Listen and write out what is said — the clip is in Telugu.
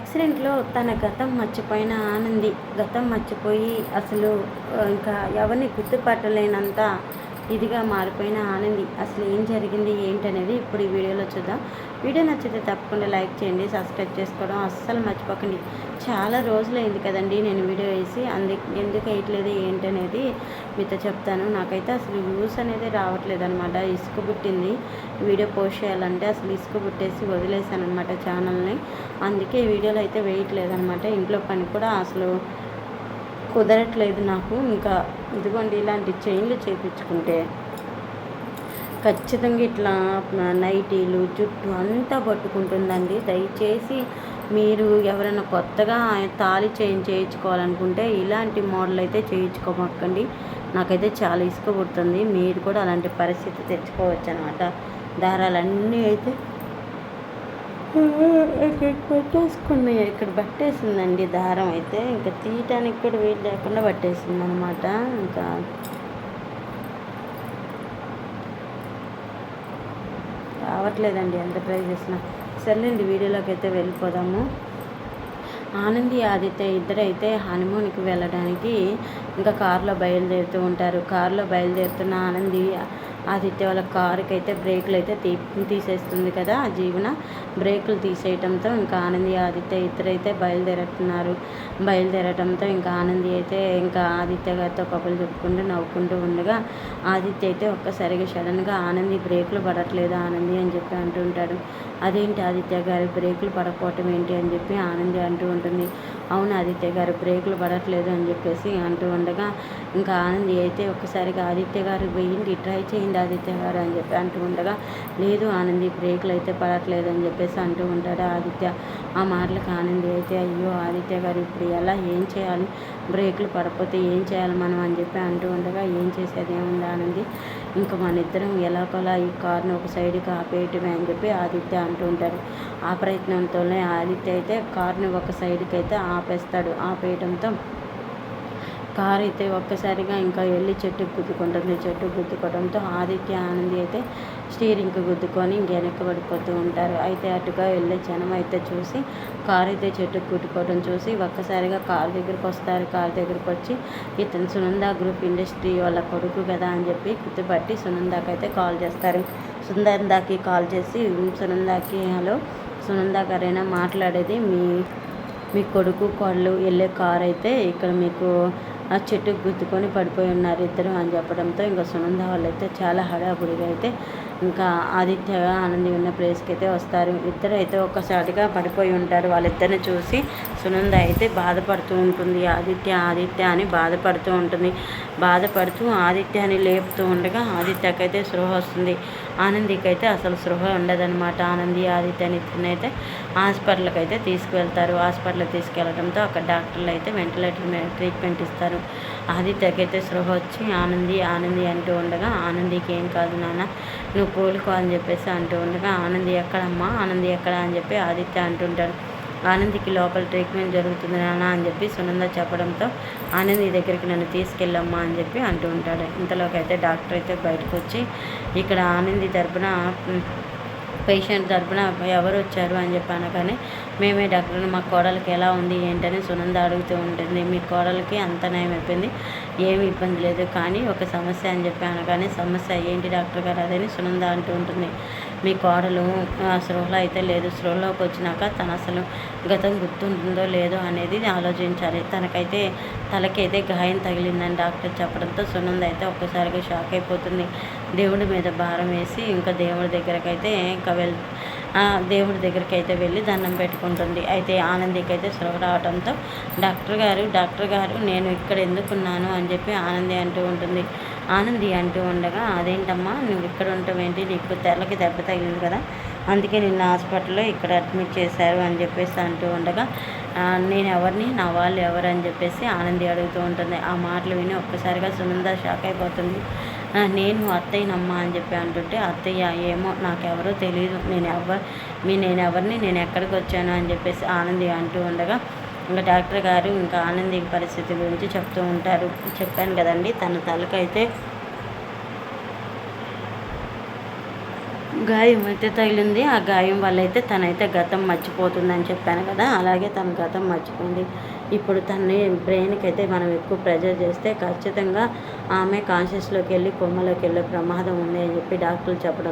యాక్సిడెంట్లో తన గతం మర్చిపోయిన ఆనంది. గతం మర్చిపోయి అసలు ఇంకా ఎవరిని గుర్తుపట్టలేనంత ఇదిగా మారిపోయిన ఆనంది. అసలు ఏం జరిగింది ఏంటనేది ఇప్పుడు ఈ వీడియోలో చూద్దాం. వీడియో నచ్చితే తప్పకుండా లైక్ చేయండి సబ్స్క్రైబ్ చేసుకోవడం అస్సలు మర్చిపోకండి. చాలా రోజులైంది కదండి నేను వీడియో వేసి ఎందుకు వేయట్లేదు ఏంటనేది మీతో చెప్తాను. నాకైతే అసలు వ్యూస్ అనేది రావట్లేదు అనమాట ఇసుక పుట్టింది. వీడియో పోస్ట్ చేయాలంటే అసలు ఇసుక పుట్టేసి వదిలేసాను అనమాట ఛానల్ని. అందుకే వీడియోలు అయితే వేయట్లేదు అనమాట ఇంట్లో పని కూడా అసలు కుదరట్లేదు నాకు. ఇంకా ఇదిగోండి ఇలాంటి చైన్లు చేయించుకుంటే ఖచ్చితంగా ఇట్లా నైటీలు జుట్టు అంతా పట్టుకుంటుందండి. దయచేసి మీరు ఎవరైనా కొత్తగా తాళి చైన్ చేయించుకోవాలనుకుంటే ఇలాంటి మోడల్ అయితే చేయించుకోమక్కండి నాకైతే చాలా ఇసుక పుడుతుంది. మీరు కూడా అలాంటి పరిస్థితి తెచ్చుకోవచ్చు అనమాట దారాలన్నీ అయితే ఇక్కడ పట్టేసుకున్నాయి. ఇక్కడ పట్టేసిందండి దారం అయితే. ఇంకా తీయటానికి కూడా వీలు లేకుండా పట్టేసింది అనమాట ఇంకా రావట్లేదండి ఎంత ట్రై చేసినా సర్లేండి వీడియోలోకి అయితే వెళ్ళిపోదాము. ఆనంది ఆదిత్య ఇద్దరైతే హనుమూన్కి వెళ్ళడానికి ఇంకా కారులో బయలుదేరుతూ ఉంటారు. కారులో బయలుదేరుతున్న ఆనంది ఆదిత్య వాళ్ళ కారుకి అయితే బ్రేకులు అయితే తీ తీసేస్తుంది కదా ఆ జీవన. బ్రేకులు తీసేయటంతో ఇంకా ఆనంది ఆదిత్య ఇద్దరైతే బయలుదేరుతున్నారు బయలుదేరటంతో ఇంకా ఆనంది అయితే ఇంకా ఆదిత్య గారితో కబుర్లు చెప్పుకుంటూ నవ్వుకుంటూ ఉండగా ఆదిత్య అయితే ఒక్కసారిగా సడన్గా ఆనంది బ్రేకులు పడట్లేదు ఆనంది అని చెప్పి అంటూ ఉంటాడు. అదేంటి ఆదిత్య గారి బ్రేకులు పడకపోవటం ఏంటి అని చెప్పి ఆనంది అంటూ ఉంటుంది. అవును ఆదిత్య గారు బ్రేకులు పడట్లేదు అని చెప్పేసి అంటూ ఉండగా ఇంకా ఆనంది అయితే ఒక్కసారిగా ఆదిత్య గారు వెయ్యింది ట్రై చేయండి ఆదిత్య గారు అని చెప్పి అంటూ ఉండగా లేదు ఆనంది బ్రేకులు అయితే పడట్లేదు అని చెప్పేసి అంటూ ఉంటాడు ఆదిత్య. ఆ మాటలకు ఆనంది అయితే అయ్యో ఆదిత్య గారు ఇప్పుడు ఎలా ఏం చేయాలి? బ్రేకులు పడకపోతే ఏం చేయాలి మనం అని చెప్పి అంటూ ఉండగా ఏం చేసేది? ఏముంది ఆనంది? ఇంకా మన ఇద్దరం ఎలాగోలా ఈ కార్ను ఒక సైడ్కి ఆపేయటమే అని చెప్పి ఆదిత్య అంటూ ఉంటాడు. ఆ ప్రయత్నంతోనే ఆదిత్య అయితే కార్ని ఒక సైడ్కి అయితే ఆపేస్తాడు. ఆపేయటంతో కారు అయితే ఒక్కసారిగా ఇంకా వెళ్ళి చెట్టు గుద్దుకుంటుంది. చెట్టు గుద్దుకోవడంతో ఆదిత్య ఆనంది అయితే స్టీరింగ్కి గుద్దుకొని వెనక్కి పడిపోతూ ఉంటారు. అయితే అటుగా వెళ్ళే జనం అయితే చూసి కారు అయితే చెట్టు గుద్దుకోవడం చూసి ఒక్కసారిగా కారు దగ్గరికి వస్తారు. కారు దగ్గరికి వచ్చి ఇతను సునంద గ్రూప్ ఇండస్ట్రీ వాళ్ళ కొడుకు కదా అని చెప్పి గుర్తుపట్టి సునందాకి అయితే కాల్ చేస్తారు. సునందాకి కాల్ చేసి సునందాకి హలో సునంద గారైనా మాట్లాడేది? మీ మీ కొడుకు కోళ్ళు వెళ్ళే కార్ అయితే ఇక్కడ మీకు ఆ చెట్టుకు గుద్దుకొని పడిపోయి ఉన్నారు ఇద్దరు అని చెప్పడంతో ఇంకా సునంద వాళ్ళు అయితే చాలా హడాబుడిగా అయితే ఇంకా ఆదిత్యగా ఆనంది ఉన్న ప్లేస్కి అయితే వస్తారు. ఇద్దరు అయితే ఒక్కసారిగా పడిపోయి ఉంటారు. వాళ్ళిద్దరిని చూసి సునంద అయితే బాధపడుతూ ఉంటుంది. ఆదిత్య ఆదిత్య అని బాధపడుతూ ఉంటుంది. బాధపడుతూ ఆదిత్యాన్ని లేపుతూ ఉండగా ఆదిత్యకైతే అయితే స్పృహ వస్తుంది. ఆనందికి అయితే అసలు స్పృహ ఉండదనమాట ఆనంది ఆదిత్య ఇద్దరినైతే హాస్పిటల్కి అయితే తీసుకువెళ్తారు. హాస్పిటల్కి తీసుకెళ్ళడంతో అక్కడ డాక్టర్లు అయితే వెంటిలేటర్ ట్రీట్మెంట్ ఇస్తారు. ఆదిత్యకి అయితే సృహ వచ్చి ఆనంది ఆనంది అంటూ ఉండగా ఆనందికి ఏం కాదు నాన్న నువ్వు కోలుకో అని చెప్పేసి అంటూ ఉండగా ఆనంది ఎక్కడమ్మా ఆనంది ఎక్కడ అని చెప్పి ఆదిత్య అంటుంటాడు. ఆనందికి లోపల ట్రీట్మెంట్ జరుగుతుంది నాన్న అని చెప్పి సునంద చెప్పడంతో ఆనంది దగ్గరికి నన్ను తీసుకెళ్ళమ్మా అని చెప్పి అంటూ ఉంటాడు. ఇంతలోకి అయితే డాక్టర్ అయితే బయటకు వచ్చి ఇక్కడ ఆనంది తరపున పేషెంట్ తరపున ఎవరు వచ్చారు అని చెప్పి అనగానే మేమే డాక్టర్ మా కోడలికి ఎలా ఉంది ఏంటని సునంద అడుగుతూ ఉంటుంది. మీ కోడలికి అంత నయం అయిపోయింది ఏమి ఇబ్బంది లేదు కానీ ఒక సమస్య అని చెప్పి అనగానే సమస్య ఏంటి డాక్టర్ గారు? అదని సునంద అంటూ ఉంటుంది. మీ కోడలు స్పృహలో అయితే లేదు. స్పృహలోకి వచ్చినాక తను అసలు గతం గుర్తుంటుందో లేదో అనేది ఆలోచించాలి. తనకైతే తలకైతే గాయం తగిలిందని డాక్టర్ చెప్పడంతో సునంద అయితే ఒక్కసారిగా షాక్ అయిపోతుంది. దేవుడి మీద భారం వేసి ఇంకా దేవుడి దగ్గరకైతే ఇంకా వెళ్ దేవుడి దగ్గరికి అయితే వెళ్ళి దండం పెట్టుకుంటుంది. అయితే ఆనందికి అయితే స్పృహ రావడంతో డాక్టర్ గారు డాక్టర్ గారు నేను ఇక్కడ ఎందుకున్నాను అని చెప్పి ఆనంది అంటూ ఉంటుంది. ఆనంది అంటూ ఉండగా అదేంటమ్మా నువ్వు ఇక్కడ ఉంటావేంటి? నీకు తెల్లకి దెబ్బ తగిలింది కదా. అందుకే నిన్న హాస్పిటల్లో ఇక్కడ అడ్మిట్ చేశారు అని చెప్పేసి అంటూ ఉండగా నేను ఎవరిని నా వాళ్ళు ఎవరు? అని చెప్పేసి ఆనంది అడుగుతూ ఉంటుంది. ఆ మాటలు విని ఒక్కసారిగా సునంద షాక్ అయిపోతుంది. నేను అత్తయ్యనమ్మ అని చెప్పి అంటుంటే అత్తయ్య ఏమో నాకెవరో తెలియదు నేను ఎవరు మీ నేను ఎవరిని నేను ఎక్కడికి వచ్చాను అని చెప్పేసి ఆనంది అంటూ ఉండగా ఇంకా డాక్టర్ గారు ఇంకా ఆనంది పరిస్థితి గురించి చెప్తూ ఉంటారు. చెప్పాను కదండి తన తలకైతే గాయం అయితే తగిలింది. ఆ గాయం వల్ల అయితే తనైతే గతం మర్చిపోతుందని చెప్పాను కదా అలాగే తన గతం మర్చిపోయింది. ఇప్పుడు తన బ్రెయిన్కి అయితే మనం ఎక్కువ ప్రెజర్ చేస్తే ఖచ్చితంగా ఆమె కాన్షియస్లోకి వెళ్ళి కొమ్మలోకి వెళ్ళే ప్రమాదం ఉంది అని చెప్పి డాక్టర్లు చెప్పడం